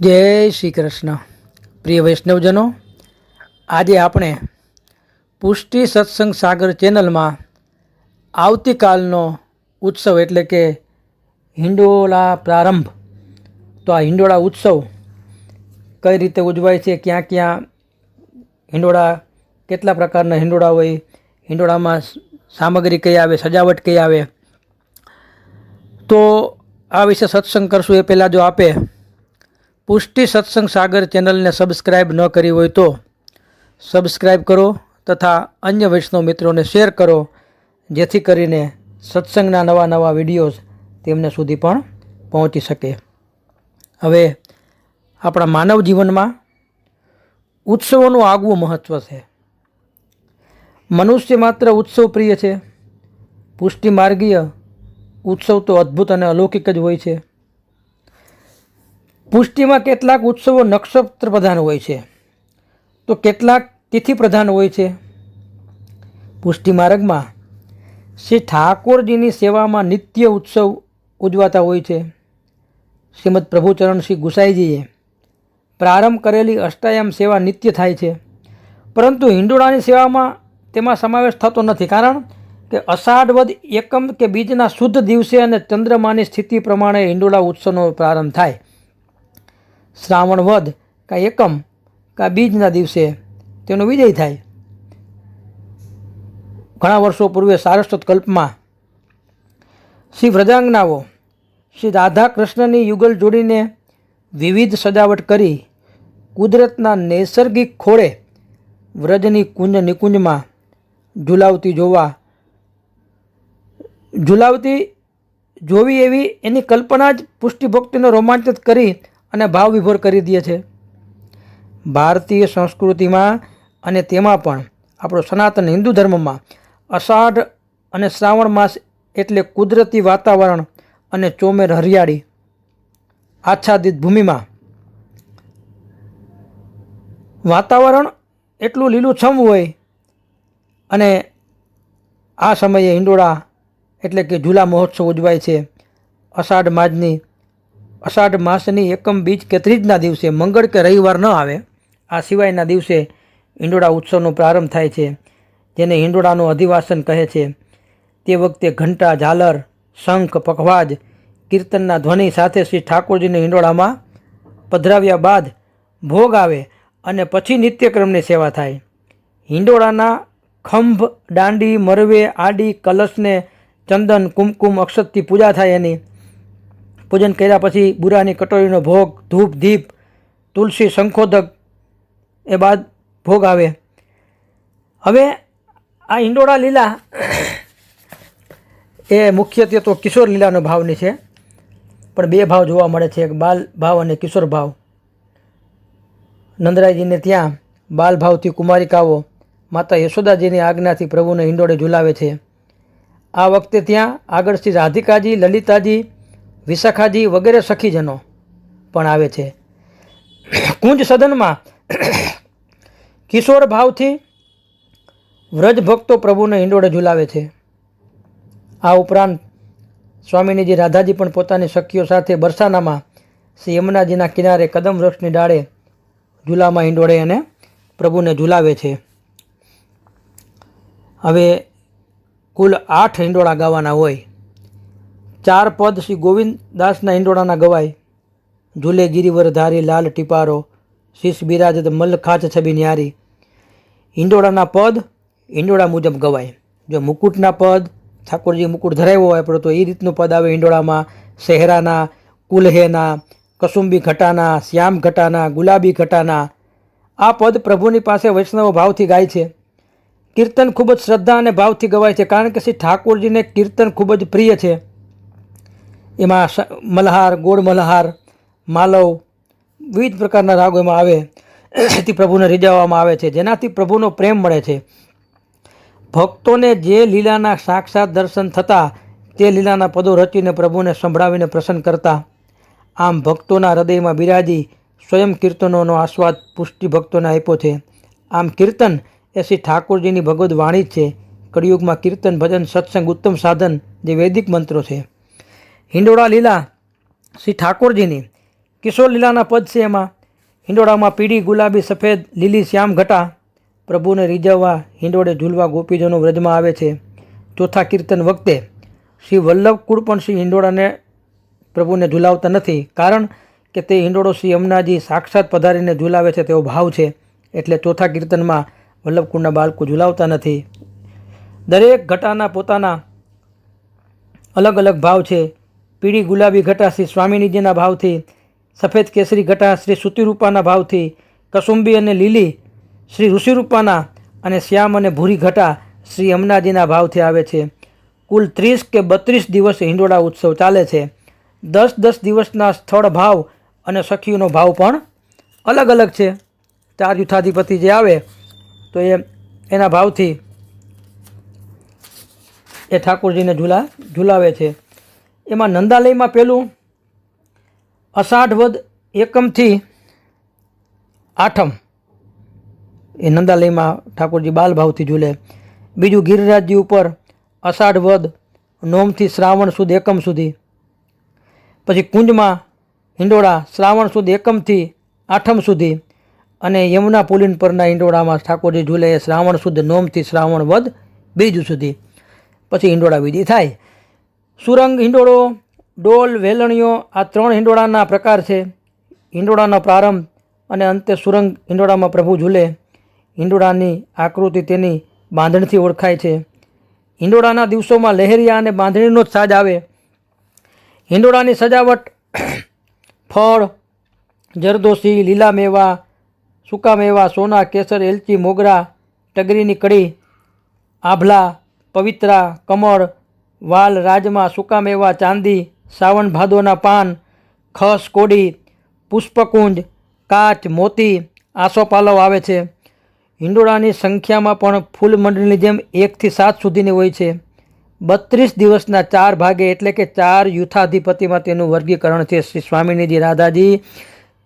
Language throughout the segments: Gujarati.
જય શ્રી કૃષ્ણ. પ્રિય વૈષ્ણવજનો, આજે આપણે પુષ્ટિ સત્સંગ સાગર ચેનલમાં આવતીકાલનો ઉત્સવ એટલે કે હિંડોળા પ્રારંભ. તો આ હિંડોળા ઉત્સવ કઈ રીતે ઉજવાય છે, ક્યાં ક્યાં હિંડોળા, કેટલા પ્રકારના હિંડોળા હોય, હિંડોળામાં સામગ્રી કઈ આવે, સજાવટ કઈ આવે. તો આ વિશે સત્સંગ કરશું એ પહેલાં જો આપે પુષ્ટિ સત્સંગ સાગર ચેનલને સબસ્ક્રાઈબ ન કરી હોય તો સબસ્ક્રાઈબ કરો તથા અન્ય વૈષ્ણવ મિત્રોને શેર કરો, જેથી કરીને સત્સંગના નવા નવા વિડીયોઝ તેમને સુધી પણ પહોંચી શકે. હવે આપણા માનવ જીવનમાં ઉત્સવોનું આગવું મહત્ત્વ છે. મનુષ્ય માત્ર ઉત્સવ પ્રિય છે. પુષ્ટિ માર્ગીય ઉત્સવ તો અદ્ભુત અને અલૌકિક જ હોય છે. પુષ્ટિમાં કેટલાક ઉત્સવો નક્ષત્ર પ્રધાન હોય છે. તો કેટલાક તિથિ પ્રધાન હોય છે? પુષ્ટિ માર્ગમાં શ્રી ઠાકોરજીની સેવામાં નિત્ય ઉત્સવ ઉજવાતા હોય છે. શ્રીમદ પ્રભુચરણ શ્રી ગુસાઈજીએ પ્રારંભ કરેલી અષ્ટાયામ સેવા નિત્ય થાય છે. પરંતુ હિંડોળાની સેવામાં તેમાં સમાવેશ થતો નથી. કારણ કે અષાઢ વદ એકમ કે બીજના શુદ્ધ દિવસે અને ચંદ્રમાની સ્થિતિ પ્રમાણે હિંડોળા ઉત્સવનો પ્રારંભ થાય. શ્રાવણ વદ કા એકમ કા બીજના દિવસે તેનો વિજય થાય. ઘણા વર્ષો પૂર્વે સારસ્વત કલ્પમાં શ્રી વ્રજાંગનાઓ શ્રી રાધા કૃષ્ણની યુગલ જોડીને વિવિધ સજાવટ કરી કુદરતના નૈસર્ગિક ખોળે વ્રજની કુંજ નિકુંજમાં ઝુલાવતી જોવા, ઝુલાવતી જોવી એવી એની કલ્પના જ પુષ્ટિભક્તિને રોમાંચિત કરી અને ભાવ વિભોર કરી દે છે. ભારતીય સંસ્કૃતિમાં અને તેમાં પણ આપણો સનાતન હિન્દુ ધર્મમાં અષાઢ અને શ્રાવણ માસ એટલે કુદરતી વાતાવરણ અને ચોમેર હરિયાળી આચ્છાદિત ભૂમિમાં. વાતાવરણ એટલું લીલુંછમ હોય અને આ સમયે હિંડોળા એટલે કે ઝૂલા મહોત્સવ ઉજવાય છે. અષાઢ માસની અષાઢ માસની એકમ બીજ કે ત્રીજના દિવસે મંગળ કે રવિવાર ન આવે, આ સિવાયના દિવસે હિંડોળા ઉત્સવનો પ્રારંભ થાય છે, જેને હિંડોળાનું અધિવાસન કહે છે. તે વખતે ઘંટા, ઝાલર, શંખ પખવાજ કીર્તનના ધ્વનિ સાથે શ્રી ઠાકોરજીને હિંડોળામાં પધરાવ્યા બાદ ભોગ આવે અને પછી નિત્યક્રમની સેવા થાય. હિંડોળાના ખંભ, દાંડી, મરવે, આડી, કલશને ચંદન, કુમકુમ અક્ષતથી પૂજા થાય એની પૂજન કર્યા પછી બુરાની કટોરીનો ભોગ, ધૂપ, દીપ, તુલસી, શંખોદક, એ બાદ ભોગ આવે. હવે આ હિંડોળા લીલા એ મુખ્યત્વે તો કિશોર લીલાનો ભાવની છે, પણ બે ભાવ જોવા મળે છે. એક બાલ ભાવ અને કિશોર ભાવ. નંદરાયજીને ત્યાં બાલ ભાવથી કુમારિકાઓ માતા યશોદાજીની આજ્ઞાથી પ્રભુને હિંડોળે ઝુલાવે છે. આ વખતે ત્યાં આગળથી રાધિકાજી, લલિતાજી વિશાખાજી વગેરે સખીજનો પણ આવે છે. કુંજ સદનમાં કિશોર ભાવથી વ્રજ ભક્તો પ્રભુને હિંડોળે ઝુલાવે છે. આ ઉપરાંત સ્વામિનીજી રાધાજી પણ પોતાની સખીઓ સાથે બરસાનામાં શ્રી યમુનાજીના કિનારે કદમ વૃક્ષની ડાળે ઝૂલામાં હિંડોળે અને પ્રભુને ઝુલાવે છે. હવે કુલ આઠ હિંડોળા ગાવાના હોય. ચાર પદ શ્રી ગોવિંદદાસના હિંડોળાના ગવાય. ઝૂલે ગિરિવર ધારી લાલ ટીપારો, શીશ બિરાજત મલ્લ ખાચ છબી ન્યારી. હિંડોળાના પદ હિંડોળા મુજબ ગવાય. જો મુકુટના પદ ઠાકોરજી મુકુટ ધરાવ્યો હોય, પણ તો એ રીતનું પદ આવે હિંડોળામાં શહેરાના કુલહેના, કસુંબી ઘટાના, શ્યામ ઘટાના, ગુલાબી ઘટાના. આ પદ પ્રભુની પાસે વૈષ્ણવ ભાવથી ગાય છે. કીર્તન ખૂબ જ શ્રદ્ધા અને ભાવથી ગવાય છે, કારણ કે શ્રી ઠાકોરજીને કીર્તન ખૂબ જ પ્રિય છે. એમાં મલ્હાર, ગોળ મલ્હાર, માલવ, વિવિધ પ્રકારના રાગો એમાં આવે. તે પ્રભુને રીઝવવામાં આવે છે. જેનાથી પ્રભુનો પ્રેમ મળે છે. ભક્તોને જે લીલાના સાક્ષાત દર્શન થતાં, તે લીલાના પદો રચીને પ્રભુને સંભળાવીને પ્રસન્ન કરતા. આમ ભક્તોના હૃદયમાં બિરાજી, સ્વયં કીર્તનોનો આસ્વાદ પુષ્ટિ ભક્તોને આપ્યો છે. આમ કીર્તન એ શ્રી ઠાકોરજીની ભગવદ વાણી જ છે. કળિયુગમાં કીર્તન ભજન સત્સંગ ઉત્તમ સાધન, જે વૈદિક મંત્રો છે. હિંડોળા લીલા શ્રી ઠાકોરજીની. કિશોર લીલાના પદ છે એમાં. હિંડોળામાં પીળી, ગુલાબી, સફેદ, લીલી, શ્યામ ઘટા પ્રભુને રીઝવવા હિંડોળે ઝૂલવા ગોપીજનો વ્રજમાં આવે છે. ચોથા કીર્તન વખતે શ્રી વલ્લભકુળ પણ શ્રી હિંડોળાને પ્રભુને ઝુલાવતા નથી. કારણ કે તે હિંડોળો શ્રી યમુનાજી સાક્ષાત પધારીને ઝુલાવે છે તેવો ભાવ છે. એટલે ચોથા કીર્તનમાં વલ્લભકુળના બાળકો ઝુલાવતા નથી. દરેક ઘટાના પોતાના અલગ અલગ ભાવ છે. પીળી ગુલાબી ઘટા શ્રી સ્વામિનિધિના ભાવથી, સફેદ કેસરી ઘટા શ્રી સુતિરૂપાના ભાવથી, કસુંબી અને લીલી શ્રી ઋષિરૂપાના અને શ્યામ અને ભૂરી ઘટા શ્રી અમનાજીના ભાવથી આવે છે. કુલ ત્રીસ કે બત્રીસ દિવસ હિંડોળા ઉત્સવ ચાલે છે. દસ દસ દિવસના સ્થળ ભાવ અને સખીઓનો ભાવ પણ અલગ અલગ છે. ચાર યુથાધિપતિ જે આવે, તો એ, એના ભાવથી એ ઠાકોરજીને ઝૂલા, ઝૂલાવે છે. એમાં નંદાલયમાં પેલું અષાઢ વદ એકમથી આઠમ. એ નંદાલયમાં ઠાકોરજી બાલભાવથી ઝૂલે. બીજું ગિરિરાજજી ઉપર અષાઢ વદ નોમથી શ્રાવણ સુદ એકમ સુધી. પછી કુંજમાં હિંડોળા શ્રાવણ સુદ એકમથી આઠમ સુધી. અને યમુના પુલિન પરના હિંડોળામાં ઠાકોરજી ઝૂલે શ્રાવણ સુદ નોમથી શ્રાવણ વદ બીજું સુધી. પછી હિંડોળા વિધિ થાય. સુરંગ હિંડોળો, ડોલ, વેલણીઓ આ ત્રણ હિંડોળાના પ્રકાર છે. હિંડોળાનો પ્રારંભ અને અંતે સુરંગ હિંડોળામાં પ્રભુ ઝૂલે. હિંડોળાની આકૃતિ તેની બાંધણીથી ઓળખાય છે. હિંડોળાના દિવસોમાં લહેરિયા અને બાંધણીનો જ સાજ આવે. હિંડોળાની સજાવટ ફળ, જરદોશી, લીલા મેવા, સૂકા મેવા, સોના, કેસર, એલચી, મોગરા, ટગરીની કડી આભલા, પવિત્રા, કમળ વાલ રાજમાં સુકામેવા ચાંદી, સાવણ ભાદોના પાન, ખસ, કોડી, પુષ્પકુંજ, કાચ, મોતી આસોપાલવ આવે છે. હિંડોળાની સંખ્યામાં પણ ફૂલ મંડળની જેમ એકથી સાત સુધીની હોય છે. બત્રીસ દિવસના ચાર ભાગે એટલે કે ચાર યુથાધિપતિમાં તેનું વર્ગીકરણ છે. શ્રી સ્વામિનીજી રાધાજી,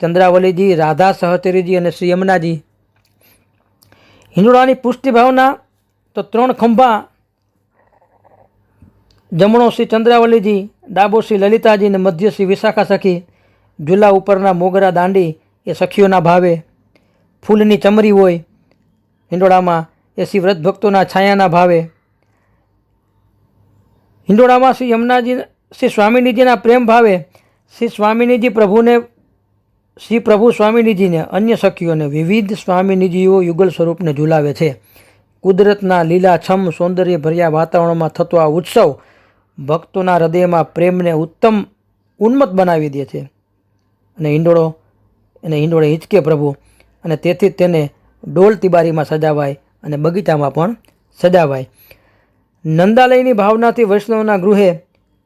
ચંદ્રાવલીજી, રાધા સહચરીજી અને શ્રી યમુનાજી. હિંડોળાની પુષ્ટિ ભાવના તો ત્રણ ખંભા જમણો શ્રી ચંદ્રાવલીજી, ડાબો શ્રી લલિતાજી અને મધ્ય શ્રી વિશાખા સખી ઝૂલા ઉપરના મોગરા દાંડી એ સખીઓના ભાવે. ફૂલની ચમરી હોય, હિંડોળામાં એ શ્રી વ્રત ભક્તોના છાયાના ભાવે. હિંડોળામાં શ્રી યમુનાજી, શ્રી સ્વામિનીજીના પ્રેમ ભાવે, શ્રી સ્વામિનીજી પ્રભુને, શ્રી પ્રભુ સ્વામિનીજીને, અન્ય સખીઓને વિવિધ સ્વામિનીજીઓ યુગલ સ્વરૂપને ઝુલાવે છે. કુદરતના લીલાછમ સૌંદર્ય ભર્યા વાતાવરણમાં થતો આ ઉત્સવ ભક્તોના હૃદયમાં પ્રેમને ઉત્તમ ઉન્મત બનાવી દે છે. અને હિંડોળો અને હિંડોળે હિંચકે પ્રભુ, અને તેથી તેને ડોલ તિબારીમાં સજાવાય અને બગીચામાં પણ સજાવાય. નંદાલયની ભાવનાથી વૈષ્ણવના ગૃહે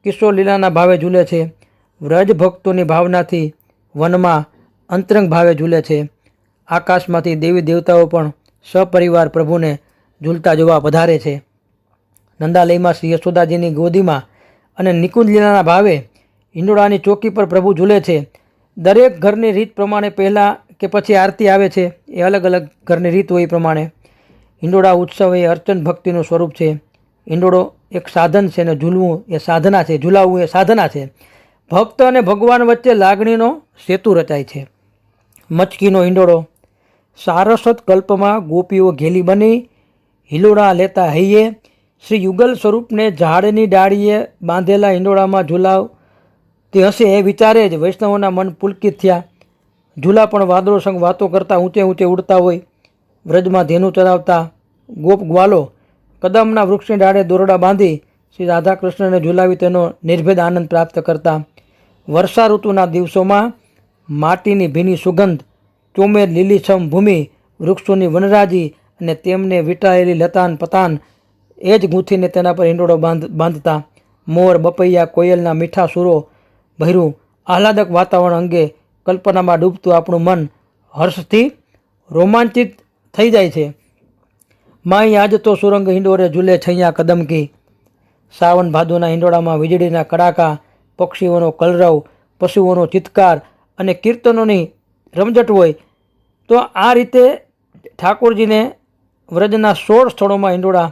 કિશોર લીલાના ભાવે ઝૂલે છે. વ્રજ ભક્તોની ભાવનાથી વનમાં અંતરંગ ભાવે ઝૂલે છે. આકાશમાંથી દેવી દેવતાઓ પણ સપરિવાર પ્રભુને ઝૂલતા જોવા પધારે છે. નંદાલયમાં શ્રી યશોદાજીની ગોદીમાં અને નિકુંજ લીલાના ભાવે હિંડોળાની ચોકી પર પ્રભુ ઝૂલે છે. દરેક ઘરની રીત પ્રમાણે પહેલાં કે પછી આરતી આવે છે. એ અલગ અલગ ઘરની રીત હોય એ પ્રમાણે. હિંડોળા ઉત્સવ એ અર્ચન ભક્તિનું સ્વરૂપ છે. હિંડોળો એક સાધન છે ને ઝૂલવું એ સાધના છે. ઝૂલાવવું એ સાધના છે. ભક્ત અને ભગવાન વચ્ચે લાગણીનો સેતુ રચાય છે. મચકીનો હિંડોળો. સારસ્વત કલ્પમાં ગોપીઓ ઘેલી બની હિલોડા લેતા હૈયે શ્રી યુગલ સ્વરૂપને ઝાડની ડાળીએ બાંધેલા હિંડોળામાં ઝુલાવ. તે હશે એ વિચારે જ વૈષ્ણવોના મન પુલકિત થયા. ઝૂલા પણ વાદળો સંગ વાતો કરતાં ઊંચે ઊંચે ઉડતા હોય. વ્રજમાં ધેનું ચરાવતા ગોપ ગ્વાલો કદમના વૃક્ષની ડાળે દોરડા બાંધી શ્રી રાધાકૃષ્ણને ઝુલાવી તેનો નિર્ભેદ આનંદ પ્રાપ્ત કરતા. વર્ષા ઋતુના દિવસોમાં માટીની ભીની સુગંધ, ચોમેર લીલીછમ ભૂમિ, વૃક્ષોની વનરાજી અને તેમને વીંટાયેલી લતાન પતાન એ જ ગૂંથીને તેના પર હિંડોળો બાંધ, બાંધતા મોર, બપૈયા, કોયલના મીઠા સુરો ભર્યું. આહલાદક વાતાવરણ અંગે કલ્પનામાં ડૂબતું આપણું મન હર્ષથી રોમાંચિત થઈ જાય છે. માય આજ તો સુરંગ હિંડોરે ઝૂલે છૈયા કદમકી સાવન ભાદોના હિંડોળામાં વીજળીના કડાકા, પક્ષીઓનો કલરવ, પશુઓનો ચિત્કાર અને કીર્તનોની રમઝટ હોય તો આ રીતે ઠાકોરજીને વ્રજના સોળ સ્થળોમાં હિંડોળા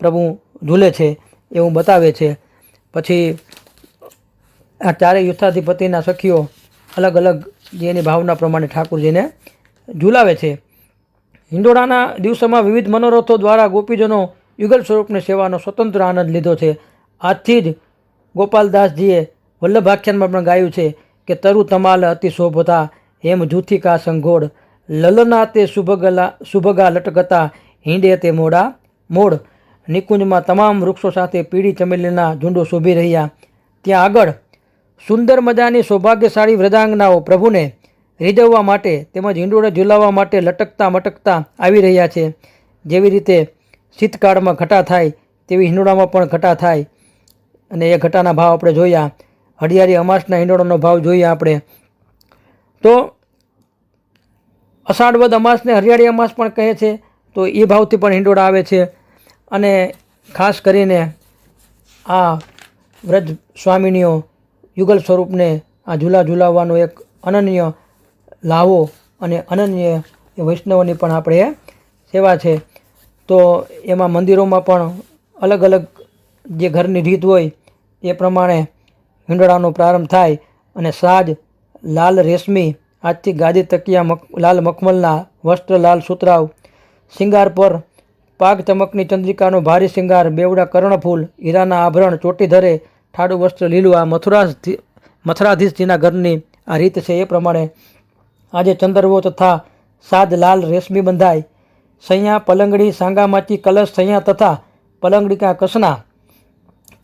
પ્રભુ ઝૂલે છે, એવું બતાવે છે. પછી આ ચારેય યુથાધિપતિના સખીઓ અલગ અલગ જે એની ભાવના પ્રમાણે ઠાકુરજીને ઝુલાવે છે. હિંડોળાના દિવસોમાં વિવિધ મનોરથો દ્વારા ગોપીજનો યુગલ સ્વરૂપની સેવાનો સ્વતંત્ર આનંદ લીધો છે. આજથી જ ગોપાલદાસજીએ વલ્લભાખ્યાનમાં પણ ગાયું છે કે તરુ તમાલ અતિ શોભતા, હેમ જૂથિકા સંઘોળ લલના તે શુભગલા શુભગા લટકતા, હિંડે તે મોડા મોડ. નિકુંજમાં તમામ વૃક્ષો સાથે પીળી ચમેલીના ઝુંડો શોભી રહ્યા. ત્યાં આગળ સુંદર મજાની સૌભાગ્યશાળી વૃદ્ધાંગનાઓ પ્રભુને રીઝવવા માટે તેમજ હિંડોળે ઝુલાવવા માટે લટકતા મટકતા આવી રહ્યા છે. જેવી રીતે શીતકાળમાં ઘટા થાય તેવી હિંડોળામાં પણ ઘટા થાય. અને એ ઘટાના ભાવ આપણે જોયા. હરિયાળી અમાસના હિંડોળાનો ભાવ જોઈએ આપણે. તો અષાઢવદ અમાસને હરિયાળી અમાસ પણ કહે છે. તો એ ભાવથી પણ હિંડોળા આવે છે. અને ખાસ કરીને આ વ્રજ સ્વામિનીઓ યુગલ સ્વરૂપને આ ઝૂલા ઝૂલાવવાનો એક અનન્ય લાવો અને અનન્ય એ વૈષ્ણવની પણ આપણે સેવા છે. તો એમાં મંદિરોમાં પણ અલગ અલગ જે ઘરની રીત હોય એ પ્રમાણે હિંડળાનો પ્રારંભ થાય અને સાજ, લાલ રેશમી, આજથી ગાદી તકિયા મક, લાલ મખમલના વસ્ત્ર, લાલ સુતરાવ શિંગાર પર પાગ ચમકની ચંદ્રિકાનો ભારી શિંગાર, બેવડા કર્ણફૂલ, હીરાના આભરણ, ચોટી ધરે, ઠાડું વસ્ત્ર, લીલું આ મથુરા મથુરાધીશજીના ઘરની આ રીત છે એ પ્રમાણે આજે ચંદરવો તથા સાદ લાલ રેશમી બંધાય. સૈયા, પલંગડી, સાંગામાચી, કલશ સૈયા તથા પલંગડીકા કસના,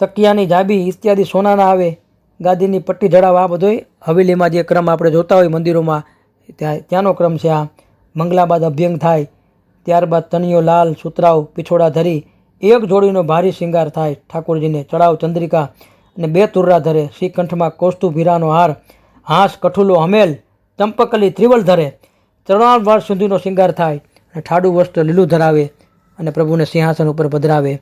તકિયાની જાબી ઇત્યાદિ સોનાના આવે. ગાદીની પટ્ટી જડાવ આ બધોય હવેલીમાં જે ક્રમ આપણે જોતા હોય મંદિરોમાં, ત્યાં ત્યાંનો ક્રમ છે આ મંગલા બાદ અભ્યંગ થાય. ત્યારબાદ તનિયો લાલ સુતરાવ પીછોડા ધરી, એક જોડીનો ભારી શિંગાર થાય. ઠાકોરજીને ચડાવ ચંદ્રિકા અને બે તુર્રા ધરે. શ્રીકંઠમાં કોસ્તુ ભીરાનો હાર, હાંસ, કઠુલો, હમેલ, ચંપકલી, ત્રિવલ ધરે. ત્રણ વર્ષ સુધીનો શિંગાર થાય અને ઠાડું વસ્ત્ર લીલું ધરાવે અને પ્રભુને સિંહાસન ઉપર પધરાવે.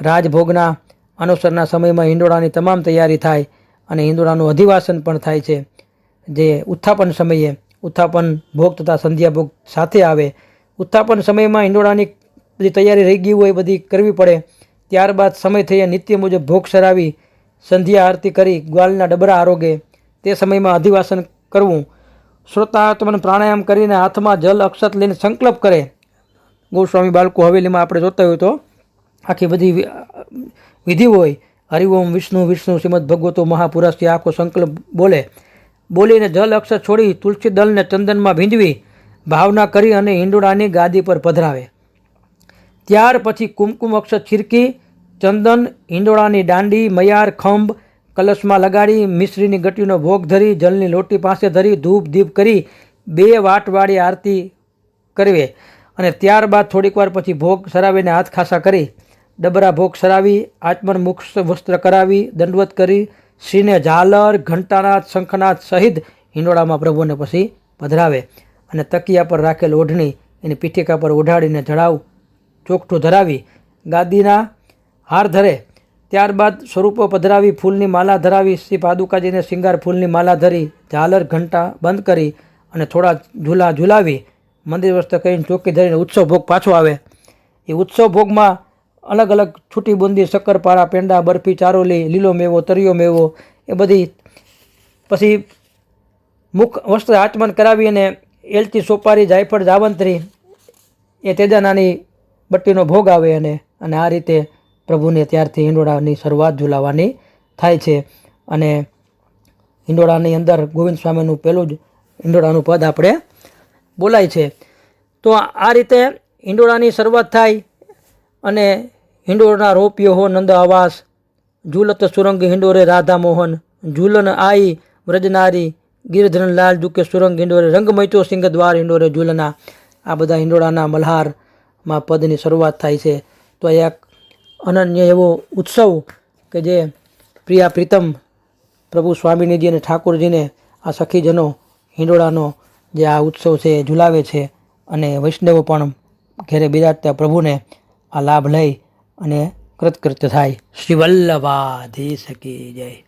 રાજભોગના અનુસરના સમયમાં હિંડોળાની તમામ તૈયારી થાય અને હિંડોળાનું અધિવાસન પણ થાય છે. જે ઉત્થાપન સમયે ઉત્થાપન ભોગ તથા સંધ્યા ભોગ સાથે આવે ઉત્થાપન સમયમાં હિંડોળાની બધી તૈયારી રહી ગઈ હોય, બધી કરવી પડે. ત્યારબાદ સમય થઈએ નિત્ય મુજબ ભોગ સરાવી સંધ્યા આરતી કરી ગ્વાલના ડબરા આરોગે. તે સમયમાં અધિવાસન કરવું. શ્રોતાત્મન પ્રાણાયામ કરીને હાથમાં જલ અક્ષત લઈને સંકલ્પ કરે. ગોસ્વામી બાળકો, હવેલીમાં આપણે જોતા હોય તો આખી બધી વિધિ હોય. હરિઓમ વિષ્ણુ વિષ્ણુ શ્રીમદ ભગવતો મહાપુરસ્થી આખો સંકલ્પ બોલે. બોલીને જલ અક્ષર છોડી તુલસી દલને ચંદનમાં ભીંજવી ભાવના કરી અને હિંડોળાની ગાદી પર પધરાવે. ત્યાર પછી કુમકુમ અક્ષર છીરકી, ચંદન, હિંડોળાની દાંડી, મયાર, ખંભ, કલશમાં લગાડી, મિશ્રીની ગટીનો ભોગ ધરી જલની લોટી પાસે ધરી, ધૂપ દીપ કરી, બે વાટવાળી આરતી કરવે. અને ત્યારબાદ થોડીક વાર પછી ભોગ સરાવીને હાથ ખાસા કરી, ડબરા ભોગ સરાવી, આચમન મુખ વસ્ત્ર કરાવી, દંડવત કરી શ્રીને ઝાલર ઘંટાનાથ શંખનાથ સહિત હિંડોળામાં પ્રભુને પછી પધરાવે. અને તકિયા પર રાખેલ ઓઢણી એની પીઠિકા પર ઓઢાડીને જડાવ ચોકઠું ધરાવી ગાદીના હાર ધરે. ત્યારબાદ સ્વરૂપો પધરાવી, ફૂલની માલા ધરાવી, શ્રી પાદુકાજીને શિંગાર ફૂલની માલા ધરી, ઝાલર ઘંટા બંધ કરી અને થોડા ઝૂલા ઝૂલાવી, મંદિર વસ્તુ કરીને ચોકી ધરીને ઉત્સવ ભોગ પાછો આવે. એ ઉત્સવ ભોગમાં અલગ અલગ છૂટી બુંદી, શક્કરપારા, પેંડા, બરફી, ચારોલી, લીલો મેવો, તરિયો મેવો, એ બધી પછી મુખ વસ્ત્ર આચમન કરાવી અને એલચી સોપારી, જાયફળ, જાવંત્રી, એ તેજાનાની બટ્ટીનો ભોગ આવે અને અને આ રીતે પ્રભુને ત્યારથી હિંડોળાની શરૂઆત ઝુલાવવાની થાય છે. અને હિંડોળાની અંદર ગોવિંદ સ્વામીનું પહેલું જ હિંડોળાનું પદ આપણે બોલાય છે. તો આ રીતે હિંડોળાની શરૂઆત થાય અને હિંડોળના રોપ્યો હો નંદ આવાસ, ઝૂલત સુરંગ હિંડોરે રાધા મોહન ઝૂલન આઈ વ્રજનારી ગિરધન લાલ, જુકે સુરંગ હિંડોરે રંગ મૈચો સિંહ દ્વાર હિંડોરે, ઝૂલના આ બધા હિંડોળાના મલ્હારમાં પદની શરૂઆત થાય છે. તો એક અનન્ય એવો ઉત્સવ કે જે પ્રિયા પ્રીતમ, પ્રભુ સ્વામિનીજી અને ઠાકોરજીને આ સખીજનો, હિંડોળાનો જે આ ઉત્સવ છે એ ઝુલાવે છે અને વૈષ્ણવો પણ ઘેરે બિરાજતા પ્રભુને આ લાભ લઈ અને કૃતકૃત્ય થાય. શ્રી વલ્લભાધીશ કી જય.